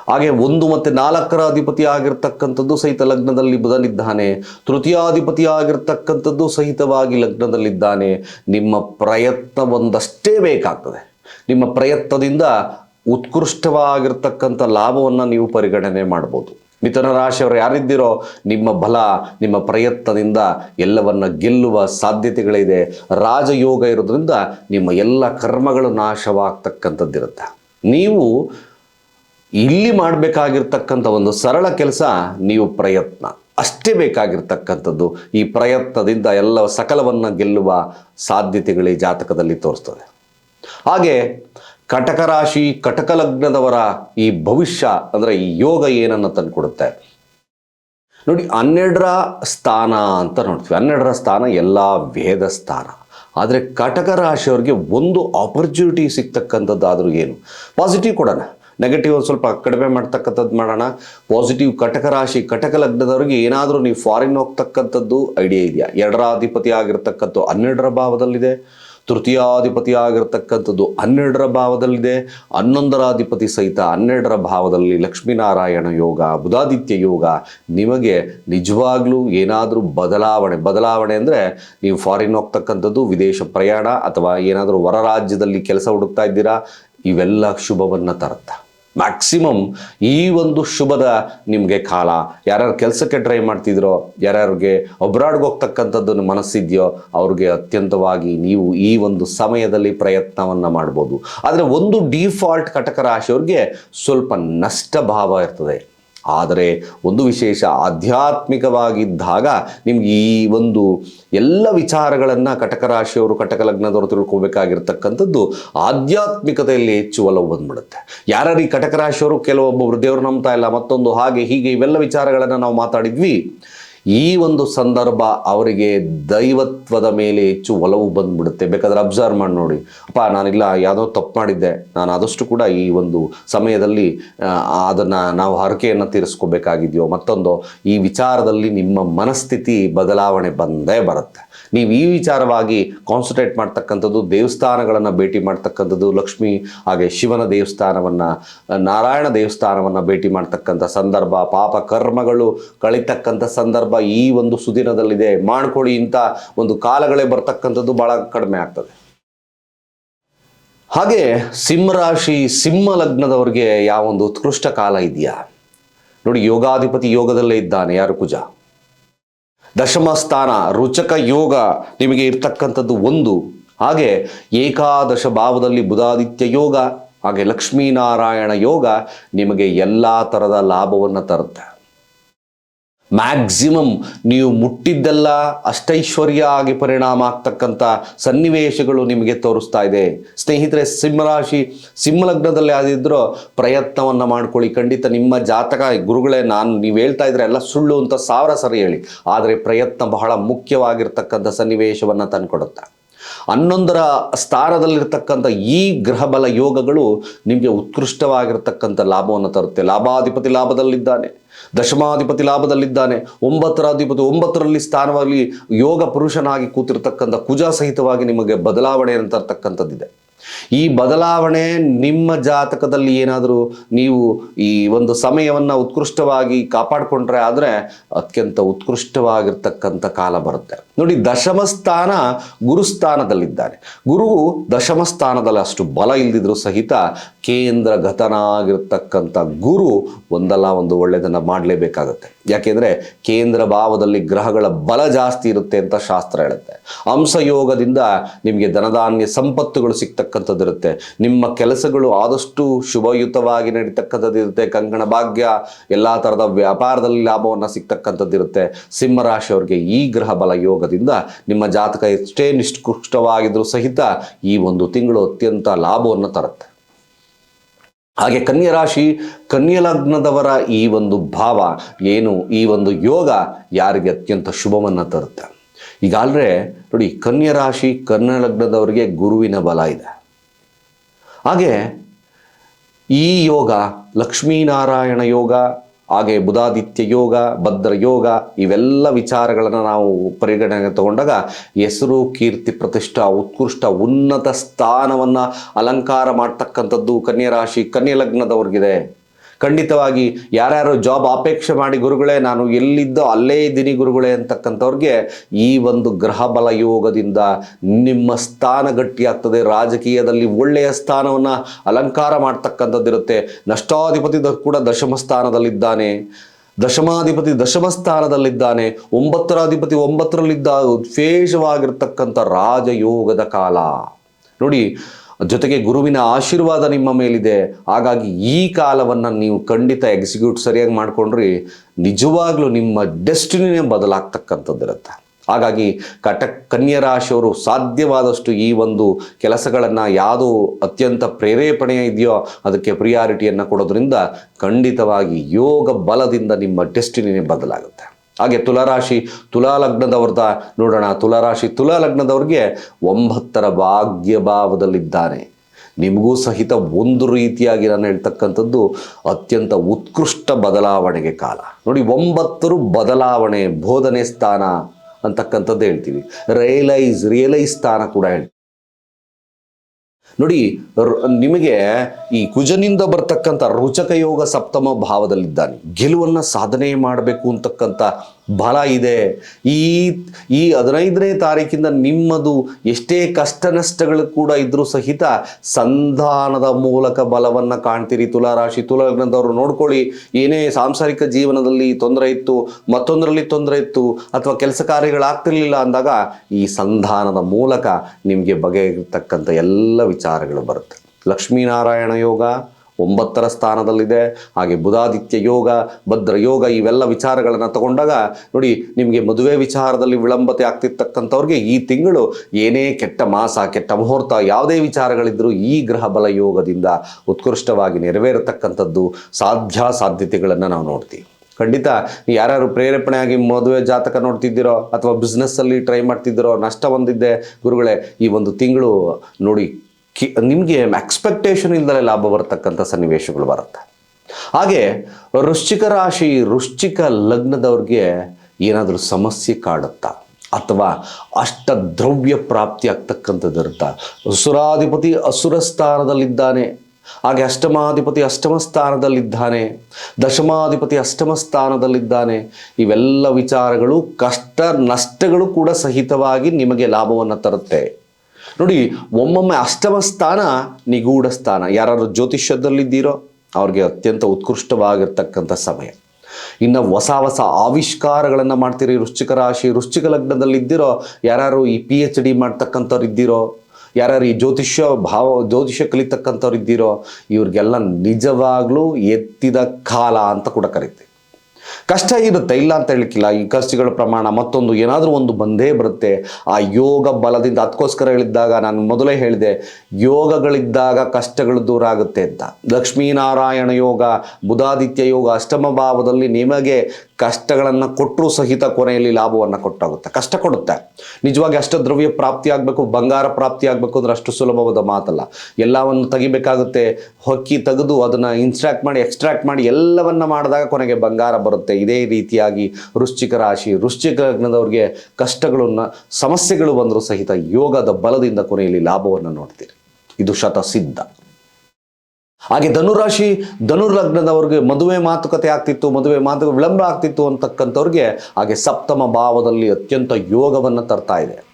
ಹಾಗೆ ಒಂದು ಮತ್ತು ನಾಲ್ಕರ ಅಧಿಪತಿ ಆಗಿರ್ತಕ್ಕಂಥದ್ದು ಸಹಿತ ಲಗ್ನದಲ್ಲಿ ಬುಧನಿದ್ದಾನೆ ತೃತೀಯಾಧಿಪತಿ ಆಗಿರ್ತಕ್ಕಂಥದ್ದು ಸಹಿತವಾಗಿ ಲಗ್ನದಲ್ಲಿದ್ದಾನೆ. ನಿಮ್ಮ ಪ್ರಯತ್ನ ಒಂದಷ್ಟೇ ಬೇಕಾಗ್ತದೆ. ನಿಮ್ಮ ಪ್ರಯತ್ನದಿಂದ ಉತ್ಕೃಷ್ಟವಾಗಿರ್ತಕ್ಕಂಥ ಲಾಭವನ್ನು ನೀವು ಪರಿಗಣನೆ ಮಾಡ್ಬೋದು. ಮಿಥುನ ರಾಶಿಯವರು ಯಾರಿದ್ದೀರೋ, ನಿಮ್ಮ ಬಲ, ನಿಮ್ಮ ಪ್ರಯತ್ನದಿಂದ ಎಲ್ಲವನ್ನ ಗೆಲ್ಲುವ ಸಾಧ್ಯತೆಗಳಿದೆ. ರಾಜಯೋಗ ಇರೋದ್ರಿಂದ ನಿಮ್ಮ ಎಲ್ಲ ಕರ್ಮಗಳು ನಾಶವಾಗ್ತಕ್ಕಂಥದ್ದಿರುತ್ತೆ. ನೀವು ಇಲ್ಲಿ ಮಾಡಬೇಕಾಗಿರ್ತಕ್ಕಂಥ ಒಂದು ಸರಳ ಕೆಲಸ, ನೀವು ಪ್ರಯತ್ನ. ಅಷ್ಟೇ ಬೇಕಾಗಿರ್ತಕ್ಕಂಥದ್ದು. ಈ ಪ್ರಯತ್ನದಿಂದ ಎಲ್ಲ ಸಕಲವನ್ನು ಗೆಲ್ಲುವ ಸಾಧ್ಯತೆಗಳು ಜಾತಕದಲ್ಲಿ ತೋರಿಸ್ತದೆ ಹಾಗೆ ಕಟಕ ರಾಶಿ ಕಟಕ ಲಗ್ನದವರ ಈ ಭವಿಷ್ಯ, ಅಂದರೆ ಈ ಯೋಗ ಏನನ್ನು ತಂದುಕೊಡುತ್ತೆ? ನೋಡಿ, ಹನ್ನೆರಡರ ಸ್ಥಾನ ಅಂತ ನೋಡ್ತೀವಿ. ಹನ್ನೆರಡರ ಸ್ಥಾನ ಎಲ್ಲ ವೇದ ಸ್ಥಾನ. ಆದರೆ ಕಟಕ ರಾಶಿಯವ್ರಿಗೆ ಒಂದು ಆಪರ್ಚುನಿಟಿ ಸಿಗ್ತಕ್ಕಂಥದ್ದಾದರೂ ಏನು? ಪಾಸಿಟಿವ್ ಕೊಡೋಣ. ನೆಗೆಟಿವ್ ಒಂದು ಸ್ವಲ್ಪ ಕಡಿಮೆ ಮಾಡ್ತಕ್ಕಂಥದ್ದು ಮಾಡೋಣ. ಪಾಸಿಟಿವ್ ಕಟಕ ರಾಶಿ ಕಟಕ ಲಗ್ನದವ್ರಿಗೆ ಏನಾದರೂ ನೀವು ಫಾರಿನ್ ಹೋಗ್ತಕ್ಕಂಥದ್ದು ಐಡಿಯಾ ಇದೆಯಾ? ಎರಡರ ಅಧಿಪತಿ ಆಗಿರ್ತಕ್ಕಂಥ ಹನ್ನೆರಡರ ಭಾವದಲ್ಲಿದೆ. ತೃತೀಯಾಧಿಪತಿ ಆಗಿರ್ತಕ್ಕಂಥದ್ದು ಹನ್ನೆರಡರ ಭಾವದಲ್ಲಿದೆ, ಹನ್ನೊಂದರ ಅಧಿಪತಿ ಸಹಿತ ಹನ್ನೆರಡರ ಭಾವದಲ್ಲಿ ಲಕ್ಷ್ಮೀನಾರಾಯಣ ಯೋಗ, ಬುಧಾದಿತ್ಯ ಯೋಗ ನಿಮಗೆ ನಿಜವಾಗ್ಲೂ ಏನಾದರೂ ಬದಲಾವಣೆ ಬದಲಾವಣೆ ಅಂದರೆ ನೀವು ಫಾರಿನ್ ಹೋಗ್ತಕ್ಕಂಥದ್ದು, ವಿದೇಶ ಪ್ರಯಾಣ ಅಥವಾ ಏನಾದರೂ ಹೊರ ರಾಜ್ಯದಲ್ಲಿ ಕೆಲಸ ಹುಡುಕ್ತಾ ಇದ್ದೀರಾ, ಇವೆಲ್ಲ ಶುಭವನ್ನು ತರುತ್ತೆ. ಮ್ಯಾಕ್ಸಿಮಮ್ ಈ ಒಂದು ಶುಭದ ನಿಮಗೆ ಕಾಲ. ಯಾರ್ಯಾರು ಕೆಲಸಕ್ಕೆ ಟ್ರೈ ಮಾಡ್ತಿದ್ರೋ, ಯಾರ್ಯಾರಿಗೆ ಒಬ್ರಾಡ್ಗೆ ಹೋಗ್ತಕ್ಕಂಥದ್ದನ್ನು ಮನಸ್ಸಿದೆಯೋ, ಅವ್ರಿಗೆ ಅತ್ಯಂತವಾಗಿ ನೀವು ಈ ಒಂದು ಸಮಯದಲ್ಲಿ ಪ್ರಯತ್ನವನ್ನು ಮಾಡ್ಬೋದು. ಆದರೆ ಒಂದು ಡಿಫಾಲ್ಟ್ ಕಟಕ ರಾಶಿಯವ್ರಿಗೆ ಸ್ವಲ್ಪ ನಷ್ಟ ಭಾವ ಇರ್ತದೆ. ಆದರೆ ಒಂದು ವಿಶೇಷ ಆಧ್ಯಾತ್ಮಿಕವಾಗಿದ್ದಾಗ ನಿಮ್ಗೆ ಈ ಒಂದು ಎಲ್ಲ ವಿಚಾರಗಳನ್ನು ಕಟಕ ರಾಶಿಯವರು, ಕಟಕ ಲಗ್ನದವರು ತಿಳ್ಕೊಬೇಕಾಗಿರ್ತಕ್ಕಂಥದ್ದು ಆಧ್ಯಾತ್ಮಿಕತೆಯಲ್ಲಿ ಹೆಚ್ಚು ಒಲವು ಬಂದ್ಬಿಡುತ್ತೆ. ಯಾರು ಈ ಕಟಕ ರಾಶಿಯವರು ಕೆಲವೊಬ್ಬರು ದೇವರು ನಂಬ್ತಾ ಇಲ್ಲ, ಮತ್ತೊಂದು ಹಾಗೆ ಹೀಗೆ ಇವೆಲ್ಲ ವಿಚಾರಗಳನ್ನು ನಾವು ಮಾತಾಡಿದ್ವಿ. ಈ ಒಂದು ಸಂದರ್ಭ ಅವರಿಗೆ ದೈವತ್ವದ ಮೇಲೆ ಹೆಚ್ಚು ಒಲವು ಬಂದ್ಬಿಡುತ್ತೆ. ಬೇಕಾದ್ರೆ ಅಬ್ಸರ್ವ್ ಮಾಡಿ ನೋಡಿ. ಅಪ್ಪ, ನಾನಿಲ್ಲ, ಯಾವುದೋ ತಪ್ಪು ಮಾಡಿದ್ದೆ. ನಾನು ಆದಷ್ಟು ಕೂಡ ಈ ಒಂದು ಸಮಯದಲ್ಲಿ ಅದನ್ನು ನಾವು ಹರಕೆಯನ್ನು ತೀರಿಸ್ಕೋಬೇಕಾಗಿದೆಯೋ ಮತ್ತೊಂದು, ಈ ವಿಚಾರದಲ್ಲಿ ನಿಮ್ಮ ಮನಸ್ಥಿತಿ ಬದಲಾವಣೆ ಬಂದೇ ಬರುತ್ತೆ. ನೀವು ಈ ವಿಚಾರವಾಗಿ ಕಾನ್ಸಂಟ್ರೇಟ್ ಮಾಡ್ತಕ್ಕಂಥದ್ದು ದೇವಸ್ಥಾನಗಳನ್ನು ಭೇಟಿ ಮಾಡ್ತಕ್ಕಂಥದ್ದು ಲಕ್ಷ್ಮಿ, ಹಾಗೆ ಶಿವನ ದೇವಸ್ಥಾನವನ್ನು, ನಾರಾಯಣ ದೇವಸ್ಥಾನವನ್ನು ಭೇಟಿ ಮಾಡ್ತಕ್ಕಂಥ ಸಂದರ್ಭ, ಪಾಪ ಕರ್ಮಗಳು ಕಳಿತಕ್ಕಂಥ ಸಂದರ್ಭ ಈ ಒಂದು ಸುದಿನದಲ್ಲಿದೆ. ಮಾಡ್ಕೊಳ್ಳಿ ಇಂಥ ಒಂದು ಕಾಲಗಳೇ ಬರ್ತಕ್ಕಂಥದ್ದು ಭಾಳ ಕಡಿಮೆ ಆಗ್ತದೆ. ಹಾಗೆ ಸಿಂಹರಾಶಿ ಸಿಂಹ ಲಗ್ನದವ್ರಿಗೆ ಯಾವ ಒಂದು ಉತ್ಕೃಷ್ಟ ಕಾಲ ಇದೆಯಾ? ನೋಡಿ ಯೋಗಾಧಿಪತಿ ಯೋಗದಲ್ಲೇ ಇದ್ದಾನೆ, ಯಾರು ಕುಜ? ದಶಮ ಸ್ಥಾನ ರುಚಕ ಯೋಗ ನಿಮಗೆ ಇರ್ತಕ್ಕಂಥದ್ದು ಒಂದು. ಹಾಗೆ ಏಕಾದಶ ಭಾವದಲ್ಲಿ ಬುಧಾದಿತ್ಯ ಯೋಗ, ಹಾಗೆ ಲಕ್ಷ್ಮೀನಾರಾಯಣ ಯೋಗ ನಿಮಗೆ ಎಲ್ಲ ಥರದ ಲಾಭವನ್ನು ತರುತ್ತೆ. ಮ್ಯಾಕ್ಸಿಮಮ್ ನೀವು ಮುಟ್ಟಿದ್ದೆಲ್ಲ ಅಷ್ಟೈಶ್ವರ್ಯ ಆಗಿ ಪರಿಣಾಮ ಆಗ್ತಕ್ಕಂಥ ಸನ್ನಿವೇಶಗಳು ನಿಮಗೆ ತೋರಿಸ್ತಾ ಇದೆ. ಸ್ನೇಹಿತರೆ ಸಿಂಹರಾಶಿ ಸಿಂಹಲಗ್ನದಲ್ಲಿ ಆದಿದ್ರೂ ಪ್ರಯತ್ನವನ್ನು ಮಾಡ್ಕೊಳ್ಳಿ. ಖಂಡಿತ ನಿಮ್ಮ ಜಾತಕ, ಗುರುಗಳೇ, ನಾನು ನೀವು ಹೇಳ್ತಾ ಇದ್ರೆ ಎಲ್ಲ ಸುಳ್ಳು ಅಂತ ಸಾವಿರ ಸರಿ ಹೇಳಿ. ಆದರೆ ಪ್ರಯತ್ನ ಬಹಳ ಮುಖ್ಯವಾಗಿರ್ತಕ್ಕಂಥ ಸನ್ನಿವೇಶವನ್ನು ತಂದುಕೊಡುತ್ತೆ. ಹನ್ನೊಂದರ ಸ್ಥಾನದಲ್ಲಿರ್ತಕ್ಕಂಥ ಈ ಗ್ರಹಬಲ ಯೋಗಗಳು ನಿಮಗೆ ಉತ್ಕೃಷ್ಟವಾಗಿರ್ತಕ್ಕಂಥ ಲಾಭವನ್ನು ತರುತ್ತೆ. ಲಾಭಾಧಿಪತಿ ಲಾಭದಲ್ಲಿದ್ದಾನೆ. ದಶಮಾಧಿಪತಿ ಲಾಭದಲ್ಲಿದ್ದಾನೆ. ಒಂಬತ್ತರ ಅಧಿಪತಿ ಒಂಬತ್ತರಲ್ಲಿ ಸ್ಥಾನವಾಗಿ ಯೋಗ ಪುರುಷನಾಗಿ ಕೂತಿರ್ತಕ್ಕಂಥ ಕುಜ ಸಹಿತವಾಗಿ ನಿಮಗೆ ಬದಲಾವಣೆಯನ್ನು ತರ್ತಕ್ಕಂಥದ್ದಿದೆ. ಈ ಬದಲಾವಣೆ ನಿಮ್ಮ ಜಾತಕದಲ್ಲಿ ಏನಾದರೂ ನೀವು ಈ ಒಂದು ಸಮಯವನ್ನು ಉತ್ಕೃಷ್ಟವಾಗಿ ಕಾಪಾಡಿಕೊಂಡ್ರೆ ಆದರೆ ಅತ್ಯಂತ ಉತ್ಕೃಷ್ಟವಾಗಿರ್ತಕ್ಕಂಥ ಕಾಲ ಬರುತ್ತೆ. ನೋಡಿ ದಶಮಸ್ಥಾನ ಗುರುಸ್ಥಾನದಲ್ಲಿದ್ದಾನೆ ಗುರು ದಶಮ ಸ್ಥಾನದಲ್ಲಿ ಅಷ್ಟು ಬಲ ಇಲ್ದಿದ್ರು ಸಹಿತ ಕೇಂದ್ರ ಗತನಾಗಿರ್ತಕ್ಕಂಥ ಗುರು ಒಂದಲ್ಲ ಒಂದು ಒಳ್ಳೆಯದನ್ನು ಮಾಡಲೇಬೇಕಾಗತ್ತೆ. ಯಾಕೆಂದರೆ ಕೇಂದ್ರ ಭಾವದಲ್ಲಿ ಗ್ರಹಗಳ ಬಲ ಜಾಸ್ತಿ ಇರುತ್ತೆ ಅಂತ ಶಾಸ್ತ್ರ ಹೇಳುತ್ತೆ. ಅಂಶಯೋಗದಿಂದ ನಿಮಗೆ ಧನಧಾನ್ಯ ಸಂಪತ್ತುಗಳು ಸಿಗ್ತಕ್ಕಂಥದ್ದಿರುತ್ತೆ ನಿಮ್ಮ ಕೆಲಸಗಳು ಆದಷ್ಟು ಶುಭಯುತವಾಗಿ ನಡೀತಕ್ಕಂಥದ್ದಿರುತ್ತೆ ಕಂಕಣ ಭಾಗ್ಯ, ಎಲ್ಲ ಥರದ ವ್ಯಾಪಾರದಲ್ಲಿ ಲಾಭವನ್ನು ಸಿಗ್ತಕ್ಕಂಥದ್ದಿರುತ್ತೆ ಸಿಂಹರಾಶಿಯವರಿಗೆ ಈ ಗ್ರಹ ಬಲ ಯೋಗದಿಂದ ನಿಮ್ಮ ಜಾತಕ ಎಷ್ಟೇ ನಿಷ್ಕೃಷ್ಟವಾಗಿದ್ರೂ ಸಹಿತ ಈ ಒಂದು ತಿಂಗಳು ಅತ್ಯಂತ ಲಾಭವನ್ನು ತರುತ್ತೆ. ಹಾಗೆ ಕನ್ಯಾ ರಾಶಿ, ಕನ್ಯಾ ಲಗ್ನದವರ ಈ ಒಂದು ಭಾವ, ಏನು ಈ ಒಂದು ಯೋಗ ಯಾರಿಗೆ ಅತ್ಯಂತ ಶುಭವನ್ನು ತರುತ್ತೆ. ಈಗಾಗಲೇ ನೋಡಿ, ಕನ್ಯಾ ರಾಶಿ, ಕನ್ಯಾ ಲಗ್ನದವರಿಗೆ ಗುರುವಿನ ಬಲ ಇದೆ. ಹಾಗೆ ಈ ಯೋಗ, ಲಕ್ಷ್ಮೀನಾರಾಯಣ ಯೋಗ ಹಾಗೆ ಬುಧಾದಿತ್ಯ ಯೋಗ, ಭದ್ರ ಯೋಗ ಇವೆಲ್ಲ ವಿಚಾರಗಳನ್ನು ನಾವು ಪರಿಗಣನೆಗೆ ತಗೊಂಡಾಗ ಹೆಸರು, ಕೀರ್ತಿ, ಪ್ರತಿಷ್ಠ, ಉತ್ಕೃಷ್ಟ, ಉನ್ನತ ಸ್ಥಾನವನ್ನು ಅಲಂಕಾರ ಮಾಡ್ತಕ್ಕಂಥದ್ದು ಕನ್ಯಾ ರಾಶಿ, ಕನ್ಯಾ ಲಗ್ನದವ್ರಿಗಿದೆ. ಖಂಡಿತವಾಗಿ ಯಾರ್ಯಾರು ಜಾಬ್ ಅಪೇಕ್ಷೆ ಮಾಡಿ ಗುರುಗಳೇ, ನಾನು ಎಲ್ಲಿದ್ದೋ ಅಲ್ಲೇ ಇದ್ದೀನಿ ಗುರುಗಳೇ ಅಂತಕ್ಕಂಥವ್ರಿಗೆ ಈ ಒಂದು ಗ್ರಹ ಬಲ ಯೋಗದಿಂದ ನಿಮ್ಮ ಸ್ಥಾನ ಗಟ್ಟಿಯಾಗ್ತದೆ. ರಾಜಕೀಯದಲ್ಲಿ ಒಳ್ಳೆಯ ಸ್ಥಾನವನ್ನು ಅಲಂಕಾರ ಮಾಡ್ತಕ್ಕಂಥದ್ದಿರುತ್ತೆ. ನಷ್ಟಾಧಿಪತಿ ಕೂಡ ದಶಮ ಸ್ಥಾನದಲ್ಲಿದ್ದಾನೆ. ದಶಮಾಧಿಪತಿ ದಶಮ ಸ್ಥಾನದಲ್ಲಿದ್ದಾನೆ. ಒಂಬತ್ತರ ಅಧಿಪತಿ ಒಂಬತ್ತರಲ್ಲಿದ್ದ ವಿಶೇಷವಾಗಿರ್ತಕ್ಕಂಥ ರಾಜಯೋಗದ ಕಾಲ. ನೋಡಿ ಜೊತೆಗೆ ಗುರುವಿನ ಆಶೀರ್ವಾದ ನಿಮ್ಮ ಮೇಲಿದೆ. ಹಾಗಾಗಿ ಈ ಕಾಲವನ್ನು ನೀವು ಖಂಡಿತ ಎಕ್ಸಿಕ್ಯೂಟ್ ಸರಿಯಾಗಿ ಮಾಡಿಕೊಂಡ್ರಿ ನಿಜವಾಗ್ಲೂ ನಿಮ್ಮ ಡೆಸ್ಟಿನಿನೇ ಬದಲಾಗ್ತಕ್ಕಂಥದ್ದಿರುತ್ತೆ. ಹಾಗಾಗಿ ಕಟ ಕನ್ಯಾ ರಾಶಿಯವರು ಸಾಧ್ಯವಾದಷ್ಟು ಈ ಒಂದು ಕೆಲಸಗಳನ್ನು ಯಾವುದು ಅತ್ಯಂತ ಪ್ರೇರೇಪಣೆ ಇದೆಯೋ ಅದಕ್ಕೆ ಪ್ರಿಯಾರಿಟಿಯನ್ನು ಕೊಡೋದ್ರಿಂದ ಖಂಡಿತವಾಗಿ ಯೋಗ ಬಲದಿಂದ ನಿಮ್ಮ ಡೆಸ್ಟಿನಿನೇ ಬದಲಾಗುತ್ತೆ. ಹಾಗೆ ತುಲಾರಾಶಿ ತುಲಾ ಲಗ್ನದವ್ರದ ನೋಡೋಣ. ತುಲಾರಾಶಿ ತುಲಾ ಲಗ್ನದವ್ರಿಗೆ ಒಂಬತ್ತರ ಭಾಗ್ಯ ಭಾವದಲ್ಲಿದ್ದಾನೆ ನಿಮಗೂ ಸಹಿತ ಒಂದು ರೀತಿಯಾಗಿ ನಾನು ಹೇಳ್ತಕ್ಕಂಥದ್ದು ಅತ್ಯಂತ ಉತ್ಕೃಷ್ಟ ಬದಲಾವಣೆಗೆ ಕಾಲ. ನೋಡಿ, ಒಂಬತ್ತರು ಬದಲಾವಣೆ, ಬೋಧನೆ ಸ್ಥಾನ ಅಂತಕ್ಕಂಥದ್ದು ಹೇಳ್ತೀವಿ. ರಿಯಲೈಸ್ ರಿಯಲೈಸ್ ಸ್ಥಾನ ಕೂಡ ಹೇಳ್ತೀವಿ. ನೋಡಿ ನಿಮಗೆ ಈ ಕುಜನಿಂದ ಬರ್ತಕ್ಕಂಥ ರುಚಕ ಯೋಗ ಸಪ್ತಮ ಭಾವದಲ್ಲಿದ್ದಾನೆ. ಗೆಲುವನ್ನು ಸಾಧನೆ ಮಾಡಬೇಕು ಅಂತಕ್ಕಂಥ ಬಲ ಇದೆ. ಈ ಈ ಹದಿನೈದನೇ ತಾರೀಕಿಂದ ನಿಮ್ಮದು ಎಷ್ಟೇ ಕಷ್ಟ ನಷ್ಟಗಳು ಕೂಡ ಇದ್ದರೂ ಸಹಿತ ಸಂಧಾನದ ಮೂಲಕ ಬಲವನ್ನು ಕಾಣ್ತೀರಿ. ತುಲಾರಾಶಿ, ತುಲಾಗ್ನದವರು ನೋಡ್ಕೊಳ್ಳಿ. ಏನೇ ಸಾಂಸಾರಿಕ ಜೀವನದಲ್ಲಿ ತೊಂದರೆ ಇತ್ತು, ಮತ್ತೊಂದರಲ್ಲಿ ತೊಂದರೆ ಇತ್ತು, ಅಥವಾ ಕೆಲಸ ಕಾರ್ಯಗಳಾಗ್ತಿರ್ಲಿಲ್ಲ ಅಂದಾಗ ಈ ಸಂಧಾನದ ಮೂಲಕ ನಿಮಗೆ ಬಗೆಗಿರ್ತಕ್ಕಂಥ ಎಲ್ಲ ವಿಚಾರಗಳು ಬರುತ್ತೆ. ಲಕ್ಷ್ಮೀನಾರಾಯಣ ಯೋಗ ಒಂಬತ್ತರ ಸ್ಥಾನದಲ್ಲಿದೆ. ಹಾಗೆ ಬುಧಾದಿತ್ಯ ಯೋಗ, ಭದ್ರ ಯೋಗ ಇವೆಲ್ಲ ವಿಚಾರಗಳನ್ನು ತಗೊಂಡಾಗ ನೋಡಿ ನಿಮಗೆ ಮದುವೆ ವಿಚಾರದಲ್ಲಿ ವಿಳಂಬತೆ ಆಗ್ತಿರ್ತಕ್ಕಂಥವ್ರಿಗೆ ಈ ತಿಂಗಳು ಏನೇ ಕೆಟ್ಟ ಮಾಸ, ಕೆಟ್ಟ ಮುಹೂರ್ತ, ಯಾವುದೇ ವಿಚಾರಗಳಿದ್ದರೂ ಈ ಗ್ರಹ ಬಲ ಯೋಗದಿಂದ ಉತ್ಕೃಷ್ಟವಾಗಿ ನೆರವೇರತಕ್ಕಂಥದ್ದು ಸಾಧ್ಯ ಸಾಧ್ಯತೆಗಳನ್ನು ನಾವು ನೋಡ್ತೀವಿ. ಖಂಡಿತ ಯಾರ್ಯಾರು ಪ್ರೇರೇಪಣೆಯಾಗಿ ಮದುವೆ ಜಾತಕ ನೋಡ್ತಿದ್ದೀರೋ ಅಥವಾ ಬಿಸ್ನೆಸ್ಸಲ್ಲಿ ಟ್ರೈ ಮಾಡ್ತಿದ್ದೀರೋ, ನಷ್ಟ ಹೊಂದಿದ್ದೆ, ಗುರುಗಳೇ, ಈ ಒಂದು ತಿಂಗಳು ನೋಡಿ ಕಿ, ನಿಮಗೆ ಎಕ್ಸ್ಪೆಕ್ಟೇಷನ್ ಇಲ್ಲದೆ ಲಾಭ ಬರ್ತಕ್ಕಂಥ ಸನ್ನಿವೇಶಗಳು ಬರುತ್ತೆ. ಹಾಗೆ ವೃಶ್ಚಿಕ ರಾಶಿ, ವೃಶ್ಚಿಕ ಲಗ್ನದವ್ರಿಗೆ ಏನಾದರೂ ಸಮಸ್ಯೆ ಕಾಡುತ್ತಾ, ಅಥವಾ ಅಷ್ಟ ದ್ರವ್ಯ ಪ್ರಾಪ್ತಿ ಆಗ್ತಕ್ಕಂಥದ್ದು ಇರುತ್ತಾ. ಅಸುರಾಧಿಪತಿ ಅಸುರ ಸ್ಥಾನದಲ್ಲಿದ್ದಾನೆ. ಹಾಗೆ ಅಷ್ಟಮಾಧಿಪತಿ ಅಷ್ಟಮ ಸ್ಥಾನದಲ್ಲಿದ್ದಾನೆ. ದಶಮಾಧಿಪತಿ ಅಷ್ಟಮ ಸ್ಥಾನದಲ್ಲಿದ್ದಾನೆ. ಇವೆಲ್ಲ ವಿಚಾರಗಳು ಕಷ್ಟ ನಷ್ಟಗಳು ಕೂಡ ಸಹಿತವಾಗಿ ನಿಮಗೆ ಲಾಭವನ್ನು ತರುತ್ತೆ. ನೋಡಿ, ಒಮ್ಮೊಮ್ಮೆ ಅಷ್ಟಮ ಸ್ಥಾನ ನಿಗೂಢ ಸ್ಥಾನ. ಯಾರು ಜ್ಯೋತಿಷ್ಯದಲ್ಲಿದ್ದೀರೋ, ಅವ್ರಿಗೆ ಅತ್ಯಂತ ಉತ್ಕೃಷ್ಟವಾಗಿರ್ತಕ್ಕಂಥ ಸಮಯ. ಇನ್ನು ಹೊಸ ಹೊಸ ಆವಿಷ್ಕಾರಗಳನ್ನು ಮಾಡ್ತೀರಿ, ವೃಶ್ಚಿಕ ರಾಶಿ, ವೃಶ್ಚಿಕ ಲಗ್ನದಲ್ಲಿದ್ದೀರೋ ಯಾರು ಈ ಪಿ ಎಚ್ ಡಿ ಮಾಡ್ತಕ್ಕಂಥವ್ರು ಇದ್ದೀರೋ ಯಾರ್ಯಾರು ಈ ಜ್ಯೋತಿಷ್ಯ ಭಾವ, ಜ್ಯೋತಿಷ್ಯ ಕಲಿತಕ್ಕಂಥವ್ರು ಇದ್ದೀರೋ, ಇವ್ರಿಗೆಲ್ಲ ನಿಜವಾಗ್ಲೂ ಎತ್ತಿದ ಕಾಲ ಅಂತ ಕೂಡ ಕರಿತೀವಿ. ಕಷ್ಟ ಇರುತ್ತೆ, ಇಲ್ಲ ಅಂತ ಹೇಳಿಕ್ಕಿಲ್ಲ. ಈ ಖರ್ಚುಗಳ ಪ್ರಮಾಣ ಮತ್ತೊಂದು ಏನಾದರೂ ಒಂದು ಬಂದೇ ಬರುತ್ತೆ. ಆ ಯೋಗ ಬಲದಿಂದ ಅದಕ್ಕೋಸ್ಕರ ಹೇಳಿದ್ದಾಗ ನಾನು ಮೊದಲೇ ಹೇಳಿದೆ, ಯೋಗಗಳಿದ್ದಾಗ ಕಷ್ಟಗಳು ದೂರ ಆಗುತ್ತೆ ಅಂತ. ಲಕ್ಷ್ಮೀನಾರಾಯಣ ಯೋಗ, ಬುಧಾದಿತ್ಯ ಯೋಗ, ಅಷ್ಟಮ ಭಾವದಲ್ಲಿ ನಿಮಗೆ ಕಷ್ಟಗಳನ್ನು ಕೊಟ್ಟರೂ ಸಹಿತ ಕೊನೆಯಲ್ಲಿ ಲಾಭವನ್ನು ಕೊಟ್ಟಾಗುತ್ತೆ. ಕಷ್ಟ ಕೊಡುತ್ತೆ. ನಿಜವಾಗಿ ಅಷ್ಟದ್ರವ್ಯ ಪ್ರಾಪ್ತಿ ಆಗಬೇಕು, ಬಂಗಾರ ಪ್ರಾಪ್ತಿ ಆಗಬೇಕು ಅಂದ್ರೆ ಅಷ್ಟು ಸುಲಭವಾದ ಮಾತಲ್ಲ. ಎಲ್ಲವನ್ನು ತೆಗಿಬೇಕಾಗುತ್ತೆ. ಹೊಕ್ಕಿ ತೆಗೆದು ಅದನ್ನು ಇನ್ಸ್ಟ್ರಾಕ್ಟ್ ಮಾಡಿ ಎಕ್ಸ್ಟ್ರಾಕ್ಟ್ ಮಾಡಿ ಎಲ್ಲವನ್ನು ಮಾಡಿದಾಗ ಕೊನೆಗೆ ಬಂಗಾರ ಬರುತ್ತೆ. ಇದೇ ರೀತಿಯಾಗಿ ವೃಶ್ಚಿಕ ರಾಶಿ, ವೃಶ್ಚಿಕ ಲಗ್ನದವ್ರಿಗೆ ಕಷ್ಟಗಳನ್ನು, ಸಮಸ್ಯೆಗಳು ಬಂದರೂ ಸಹಿತ ಯೋಗದ ಬಲದಿಂದ ಕೊನೆಯಲ್ಲಿ ಲಾಭವನ್ನು ನೋಡ್ತೀರಿ. ಇದು ಶತಸಿದ್ಧ. ಹಾಗೆ ಧನುರಾಶಿ, ಧನುರ್ಲಗ್ನದವ್ರಿಗೆ ಮದುವೆ ಮಾತುಕತೆ ಆಗ್ತಿತ್ತು, ಮದುವೆ ಮಾತು ವಿಳಂಬ ಆಗ್ತಿತ್ತು ಅಂತಕ್ಕಂಥವ್ರಿಗೆ ಹಾಗೆ ಸಪ್ತಮ ಭಾವದಲ್ಲಿ ಅತ್ಯಂತ ಯೋಗವನ್ನು ತರ್ತಾ ಇದೆ.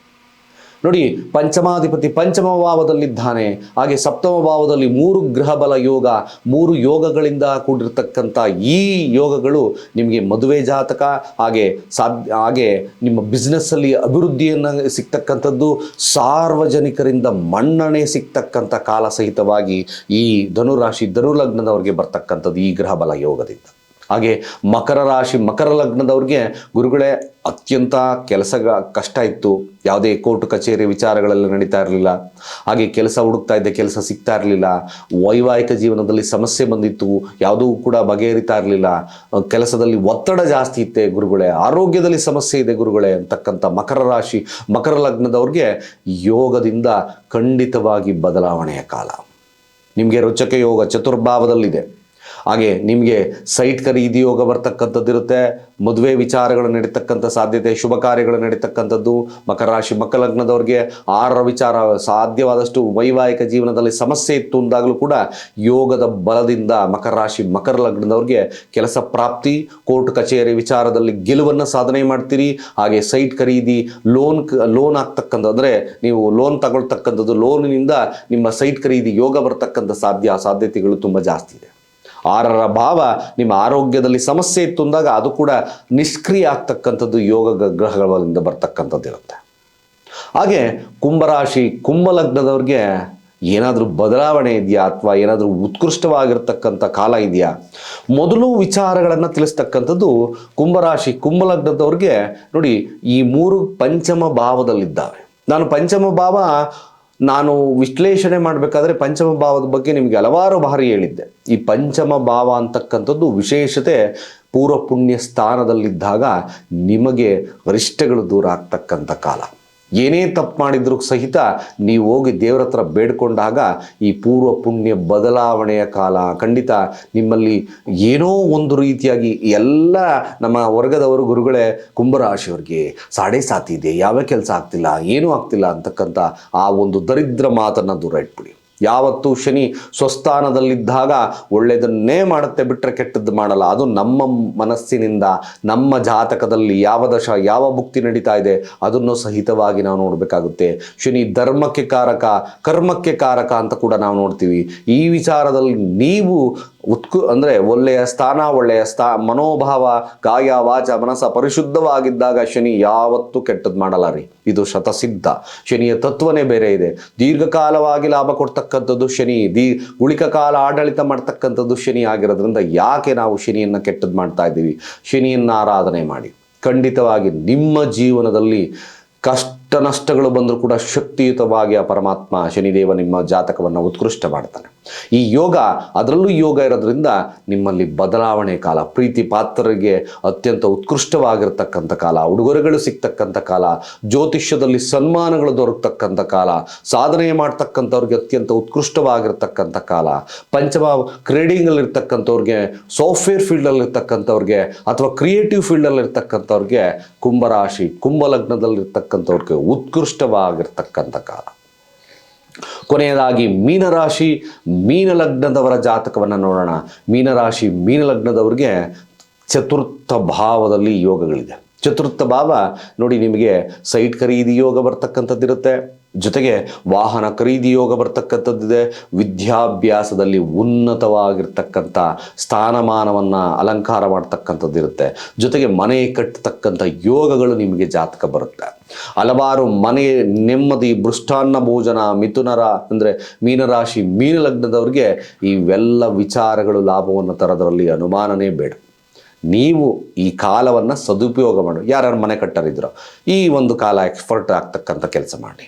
ನೋಡಿ, ಪಂಚಮಾಧಿಪತಿ ಪಂಚಮ ಭಾವದಲ್ಲಿದ್ದಾನೆ. ಹಾಗೆ ಸಪ್ತಮ ಭಾವದಲ್ಲಿ ಮೂರು ಗ್ರಹ ಬಲ ಯೋಗ, ಮೂರು ಯೋಗಗಳಿಂದ ಕೂಡಿರ್ತಕ್ಕಂಥ ಈ ಯೋಗಗಳು ನಿಮಗೆ ಮದುವೆ ಜಾತಕ, ಹಾಗೆ ಸಾಧ್ಯ ಹಾಗೆ ನಿಮ್ಮ ಬಿಸ್ನೆಸ್ಸಲ್ಲಿ ಅಭಿವೃದ್ಧಿಯನ್ನು ಸಿಗ್ತಕ್ಕಂಥದ್ದು, ಸಾರ್ವಜನಿಕರಿಂದ ಮನ್ನಣೆ ಸಿಗ್ತಕ್ಕಂಥ ಕಾಲ ಸಹಿತವಾಗಿ ಈ ಧನುರಾಶಿ ಧನುಲಗ್ನದವ್ರಿಗೆ ಬರ್ತಕ್ಕಂಥದ್ದು ಈ ಗ್ರಹ ಬಲ ಯೋಗದಿಂದ. ಹಾಗೆ ಮಕರ ರಾಶಿ, ಮಕರ ಲಗ್ನದವ್ರಿಗೆ ಗುರುಗಳೇ ಅತ್ಯಂತ ಕೆಲಸ ಕಷ್ಟ ಇತ್ತು. ಯಾವುದೇ ಕೋರ್ಟ್ ಕಚೇರಿ ವಿಚಾರಗಳೆಲ್ಲ ನಡೀತಾ ಇರಲಿಲ್ಲ. ಹಾಗೆ ಕೆಲಸ ಹುಡುಕ್ತಾ ಇದ್ದೆ, ಕೆಲಸ ಸಿಗ್ತಾ ಇರಲಿಲ್ಲ. ವೈವಾಹಿಕ ಜೀವನದಲ್ಲಿ ಸಮಸ್ಯೆ ಬಂದಿತ್ತು. ಯಾವುದೂ ಕೂಡ ಬಗೆಹರಿತಾ ಇರಲಿಲ್ಲ. ಕೆಲಸದಲ್ಲಿ ಒತ್ತಡ ಜಾಸ್ತಿ ಇತ್ತೆ ಗುರುಗಳೇ. ಆರೋಗ್ಯದಲ್ಲಿ ಸಮಸ್ಯೆ ಇದೆ ಗುರುಗಳೇ ಅಂತಕ್ಕಂಥ ಮಕರ ರಾಶಿ, ಮಕರ ಲಗ್ನದವ್ರಿಗೆ ಯೋಗದಿಂದ ಖಂಡಿತವಾಗಿ ಬದಲಾವಣೆಯ ಕಾಲ. ನಿಮಗೆ ರೋಚಕ ಯೋಗ ಚತುರ್ಭಾವದಲ್ಲಿದೆ. ಹಾಗೆ ನಿಮಗೆ ಸೈಟ್ ಖರೀದಿ ಯೋಗ ಬರ್ತಕ್ಕಂಥದ್ದು ಇರುತ್ತೆ ಮದುವೆ ವಿಚಾರಗಳು ನಡೀತಕ್ಕಂಥ ಸಾಧ್ಯತೆ, ಶುಭ ಕಾರ್ಯಗಳು ನಡೀತಕ್ಕಂಥದ್ದು, ಮಕರ ರಾಶಿ ಮಕರ ಲಗ್ನದವ್ರಿಗೆ ಆರರ ವಿಚಾರ ಸಾಧ್ಯವಾದಷ್ಟು ವೈವಾಹಿಕ ಜೀವನದಲ್ಲಿ ಸಮಸ್ಯೆ ಇತ್ತು ಅಂದಾಗಲೂ ಕೂಡ ಯೋಗದ ಬಲದಿಂದ ಮಕರ ರಾಶಿ ಮಕರ ಲಗ್ನದವ್ರಿಗೆ ಕೆಲಸ ಪ್ರಾಪ್ತಿ, ಕೋರ್ಟ್ ಕಚೇರಿ ವಿಚಾರದಲ್ಲಿ ಗೆಲುವನ್ನು ಸಾಧನೆ ಮಾಡ್ತೀರಿ. ಹಾಗೆ ಸೈಟ್ ಖರೀದಿ, ಲೋನ್ ಲೋನ್ ಆಗ್ತಕ್ಕಂಥ, ಅಂದರೆ ನೀವು ಲೋನ್ ತಗೊಳ್ತಕ್ಕಂಥದ್ದು, ಲೋನಿನಿಂದ ನಿಮ್ಮ ಸೈಟ್ ಖರೀದಿ ಯೋಗ ಬರ್ತಕ್ಕಂಥ ಸಾಧ್ಯ, ಸಾಧ್ಯತೆಗಳು ತುಂಬ ಜಾಸ್ತಿ ಇದೆ. ಆರರ ಭಾವ, ನಿಮ್ಮ ಆರೋಗ್ಯದಲ್ಲಿ ಸಮಸ್ಯೆ ಇತ್ತು ಅಂದಾಗ ಅದು ಕೂಡ ನಿಷ್ಕ್ರಿಯ ಆಗ್ತಕ್ಕಂಥದ್ದು ಯೋಗ ಗ್ರಹಗಳಿಂದ ಬರ್ತಕ್ಕಂಥದ್ದು ಇರುತ್ತೆ. ಹಾಗೆ ಕುಂಭರಾಶಿ, ಕುಂಭಲಗ್ನದವ್ರಿಗೆ ಏನಾದರೂ ಬದಲಾವಣೆ ಇದೆಯಾ ಅಥವಾ ಏನಾದರೂ ಉತ್ಕೃಷ್ಟವಾಗಿರ್ತಕ್ಕಂಥ ಕಾಲ ಇದೆಯಾ? ಮೊದಲು ವಿಚಾರಗಳನ್ನು ತಿಳಿಸ್ತಕ್ಕಂಥದ್ದು ಕುಂಭರಾಶಿ, ಕುಂಭಲಗ್ನದವ್ರಿಗೆ ನೋಡಿ ಈ ಮೂರು ಪಂಚಮ ಭಾವದಲ್ಲಿದ್ದಾವೆ. ನಾನು ಪಂಚಮ ಭಾವ ನಾನು ವಿಶ್ಲೇಷಣೆ ಮಾಡಬೇಕಾದ್ರೆ ಪಂಚಮ ಭಾವದ ಬಗ್ಗೆ ನಿಮಗೆ ಹಲವಾರು ಬಾರಿ ಹೇಳಿದ್ದೆ. ಈ ಪಂಚಮ ಭಾವ ಅಂತಕ್ಕಂಥದ್ದು ವಿಶೇಷತೆ ಪೂರ್ವ ಪುಣ್ಯ ಸ್ಥಾನದಲ್ಲಿದ್ದಾಗ ನಿಮಗೆ ವರಿಷ್ಠಗಳು ದೂರ ಆಗ್ತಕ್ಕಂಥ ಕಾಲ. ಏನೇ ತಪ್ಪು ಮಾಡಿದ್ರೂ ಸಹಿತ ನೀವು ಹೋಗಿ ದೇವರ ಹತ್ರ ಬೇಡ್ಕೊಂಡಾಗ ಈ ಪೂರ್ವ ಪುಣ್ಯ ಬದಲಾವಣೆಯ ಕಾಲ ಖಂಡಿತ ನಿಮ್ಮಲ್ಲಿ ಏನೋ ಒಂದು ರೀತಿಯಾಗಿ ಎಲ್ಲ ನಮ್ಮ ವರ್ಗದವರು ಗುರುಗಳೇ ಕುಂಭರಾಶಿಯವ್ರಿಗೆ ಸಾಡೆ ಸಾತಿ ಇದೆ, ಯಾವ ಕೆಲಸ ಆಗ್ತಿಲ್ಲ, ಏನೂ ಆಗ್ತಿಲ್ಲ ಅಂತಕ್ಕಂಥ ಆ ಒಂದು ದರಿದ್ರ ಮಾತನ್ನು ದೂರ ಇಟ್ಬಿಡಿ. ಯಾವತ್ತು ಶನಿ ಸ್ವಸ್ಥಾನದಲ್ಲಿದ್ದಾಗ ಒಳ್ಳೆಯದನ್ನೇ ಮಾಡುತ್ತೆ ಬಿಟ್ಟರೆ ಕೆಟ್ಟದ್ದು ಮಾಡಲ್ಲ. ಅದು ನಮ್ಮ ಮನಸ್ಸಿನಿಂದ, ನಮ್ಮ ಜಾತಕದಲ್ಲಿ ಯಾವ ದಶ, ಯಾವ ಭುಕ್ತಿ ನಡೀತಾ ಇದೆ ಅದನ್ನು ಸಹಿತವಾಗಿ ನಾವು ನೋಡಬೇಕಾಗುತ್ತೆ. ಶನಿ ಧರ್ಮಕ್ಕೆ ಕಾರಕ, ಕರ್ಮಕ್ಕೆ ಕಾರಕ ಅಂತ ಕೂಡ ನಾವು ನೋಡ್ತೀವಿ. ಈ ವಿಚಾರದಲ್ಲಿ ನೀವು ಉತ್ಕು ಅಂದರೆ ಒಳ್ಳೆಯ ಸ್ಥಾನ, ಒಳ್ಳೆಯ ಸ್ಥಾ, ಮನೋಭಾವ ಕಾಯ ವಾಚ, ಮನಸ್ಸ ಪರಿಶುದ್ಧವಾಗಿದ್ದಾಗ ಶನಿ ಯಾವತ್ತೂ ಕೆಟ್ಟದ್ದು ಮಾಡಲ್ಲ ರೀ ಇದು ಶತಸಿದ್ಧ. ಶನಿಯ ತತ್ವನೇ ಬೇರೆ ಇದೆ. ದೀರ್ಘಕಾಲವಾಗಿ ಲಾಭ ಕೊಡ್ತಕ್ಕಂಥದ್ದು ಶನಿ. ದೀ ಉಳಿಕ ಕಾಲ ಆಡಳಿತ ಮಾಡ್ತಕ್ಕಂಥದ್ದು ಶನಿ ಆಗಿರೋದ್ರಿಂದ ಯಾಕೆ ನಾವು ಶನಿಯನ್ನು ಕೆಟ್ಟದ್ದು ಮಾಡ್ತಾ ಇದ್ದೀವಿ? ಶನಿಯನ್ನು ಆರಾಧನೆ ಮಾಡಿ. ಖಂಡಿತವಾಗಿ ನಿಮ್ಮ ಜೀವನದಲ್ಲಿ ಕಷ್ಟ ನಷ್ಟಗಳು ಬಂದರೂ ಕೂಡ ಶಕ್ತಿಯುತವಾಗಿ ಆ ಪರಮಾತ್ಮ ಶನಿದೇವ ನಿಮ್ಮ ಜಾತಕವನ್ನು ಉತ್ಕೃಷ್ಟ ಮಾಡ್ತಾನೆ. ಈ ಯೋಗ, ಅದರಲ್ಲೂ ಯೋಗ ಇರೋದ್ರಿಂದ ನಿಮ್ಮಲ್ಲಿ ಬದಲಾವಣೆ ಕಾಲ, ಪ್ರೀತಿ ಪಾತ್ರರಿಗೆ ಅತ್ಯಂತ ಉತ್ಕೃಷ್ಟವಾಗಿರ್ತಕ್ಕಂಥ ಕಾಲ, ಉಡುಗೊರೆಗಳು ಸಿಗ್ತಕ್ಕಂಥ ಕಾಲ, ಜ್ಯೋತಿಷ್ಯದಲ್ಲಿ ಸನ್ಮಾನಗಳು ದೊರಕತಕ್ಕಂಥ ಕಾಲ, ಸಾಧನೆ ಮಾಡ್ತಕ್ಕಂಥವ್ರಿಗೆ ಅತ್ಯಂತ ಉತ್ಕೃಷ್ಟವಾಗಿರ್ತಕ್ಕಂಥ ಕಾಲ, ಪಂಚಮ ಕ್ರೀಡಿಂಗಲ್ಲಿರ್ತಕ್ಕಂಥವ್ರಿಗೆ ಸಾಫ್ಟ್ವೇರ್ ಫೀಲ್ಡಲ್ಲಿರ್ತಕ್ಕಂಥವ್ರಿಗೆ ಅಥವಾ ಕ್ರಿಯೇಟಿವ್ ಫೀಲ್ಡಲ್ಲಿರ್ತಕ್ಕಂಥವ್ರಿಗೆ ಕುಂಭರಾಶಿ ಕುಂಭಲಗ್ನದಲ್ಲಿರ್ತಕ್ಕಂಥವ್ರಿಗೆ ಉತ್ಕೃಷ್ಟವಾಗಿರ್ತಕ್ಕಂಥ ಕಾಲ. ಕೊನೆಯದಾಗಿ ಮೀನರಾಶಿ ಮೀನಲಗ್ನದವರ ಜಾತಕವನ್ನು ನೋಡೋಣ. ಮೀನರಾಶಿ ಮೀನಲಗ್ನದವ್ರಿಗೆ ಚತುರ್ಥ ಭಾವದಲ್ಲಿ ಯೋಗಗಳಿದೆ. ಚತುರ್ಥ ಭಾವ ನೋಡಿ ನಿಮಗೆ ಸೈಟ್ ಖರೀದಿ ಯೋಗ ಬರ್ತಕ್ಕಂಥದ್ದಿರುತ್ತೆ. ಜೊತೆಗೆ ವಾಹನ ಖರೀದಿ ಯೋಗ ಬರ್ತಕ್ಕಂಥದ್ದಿದೆ. ವಿದ್ಯಾಭ್ಯಾಸದಲ್ಲಿ ಉನ್ನತವಾಗಿರ್ತಕ್ಕಂಥ ಸ್ಥಾನಮಾನವನ್ನು ಅಲಂಕಾರ ಮಾಡ್ತಕ್ಕಂಥದ್ದಿರುತ್ತೆ. ಜೊತೆಗೆ ಮನೆ ಕಟ್ಟತಕ್ಕಂಥ ಯೋಗಗಳು ನಿಮಗೆ ಜಾತಕ ಬರುತ್ತೆ. ಹಲವಾರು ಮನೆ ನೆಮ್ಮದಿ ಬೃಷ್ಟಾನ್ನ ಭೋಜನ, ಮಿಥುನರ ಅಂದರೆ ಮೀನರಾಶಿ, ಮೀನಲಗ್ನದವ್ರಿಗೆ ಇವೆಲ್ಲ ವಿಚಾರಗಳು ಲಾಭವನ್ನು ತರೋದರಲ್ಲಿ ಅನುಮಾನನೇ ಬೇಡ. ನೀವು ಈ ಕಾಲವನ್ನು ಸದುಪಯೋಗ ಮಾಡಿ. ಯಾರ್ಯಾರು ಮನೆ ಕಟ್ಟರಿದ್ರೋ ಈ ಒಂದು ಕಾಲ ಎಕ್ಸ್ಪರ್ಟ್ ಆಗ್ತಕ್ಕಂಥ ಕೆಲಸ ಮಾಡಿ.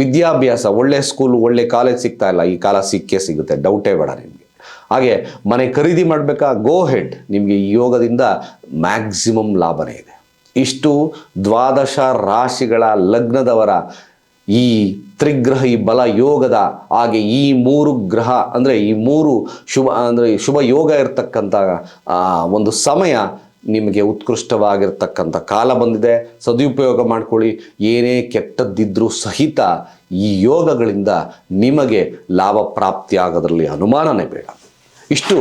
ವಿದ್ಯಾಭ್ಯಾಸ, ಒಳ್ಳೆ ಸ್ಕೂಲ್ ಒಳ್ಳೆ ಕಾಲೇಜ್ ಸಿಗ್ತಾ ಇಲ್ಲ. ಈ ಕಾಲ ಸಿಕ್ಕೇ ಸಿಗುತ್ತೆ. ಡೌಟೇ ಬೇಡ ನಿಮಗೆ. ಹಾಗೆ ಮನೆ ಖರೀದಿ ಮಾಡಬೇಕಾ? ಗೋ ಹೆಡ್ ನಿಮಗೆ ಈ ಯೋಗದಿಂದ ಮ್ಯಾಕ್ಸಿಮಮ್ ಲಾಭನೇ ಇದೆ. ಇಷ್ಟು ದ್ವಾದಶ ರಾಶಿಗಳ ಲಗ್ನದವರ ಈ ತ್ರಿಗ್ರಹ ಈ ಬಲ ಯೋಗದ ಹಾಗೆ ಈ ಮೂರು ಗ್ರಹ, ಅಂದರೆ ಈ ಮೂರು ಶುಭ, ಅಂದರೆ ಶುಭ ಯೋಗ ಇರತಕ್ಕಂಥ ಒಂದು ಸಮಯ ನಿಮಗೆ ಉತ್ಕೃಷ್ಟವಾಗಿರ್ತಕ್ಕಂಥ ಕಾಲ ಬಂದಿದೆ. ಸದುಪಯೋಗ ಮಾಡ್ಕೊಳ್ಳಿ. ಏನೇ ಕೆಟ್ಟದ್ದಿದ್ರೂ ಸಹಿತ ಈ ಯೋಗಗಳಿಂದ ನಿಮಗೆ ಲಾಭ ಪ್ರಾಪ್ತಿಯಾಗೋದ್ರಲ್ಲಿ ಅನುಮಾನನೇ ಬೇಡ. ಇಷ್ಟು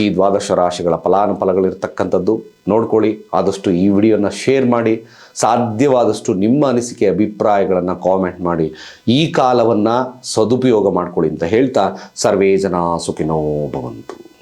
ಈ ದ್ವಾದಶ ರಾಶಿಗಳ ಫಲಾನುಫಲಗಳಿರ್ತಕ್ಕಂಥದ್ದು. ನೋಡ್ಕೊಳ್ಳಿ, ಆದಷ್ಟು ಈ ವಿಡಿಯೋನ ಶೇರ್ ಮಾಡಿ. ಸಾಧ್ಯವಾದಷ್ಟು ನಿಮ್ಮ ಅನಿಸಿಕೆ, ಅಭಿಪ್ರಾಯಗಳನ್ನು ಕಾಮೆಂಟ್ ಮಾಡಿ. ಈ ಕಾಲವನ್ನು ಸದುಪಯೋಗ ಮಾಡ್ಕೊಳ್ಳಿ ಅಂತ ಹೇಳ್ತಾ ಸರ್ವೇ ಜನ ಸುಖಿನೋ ಭವಂತು.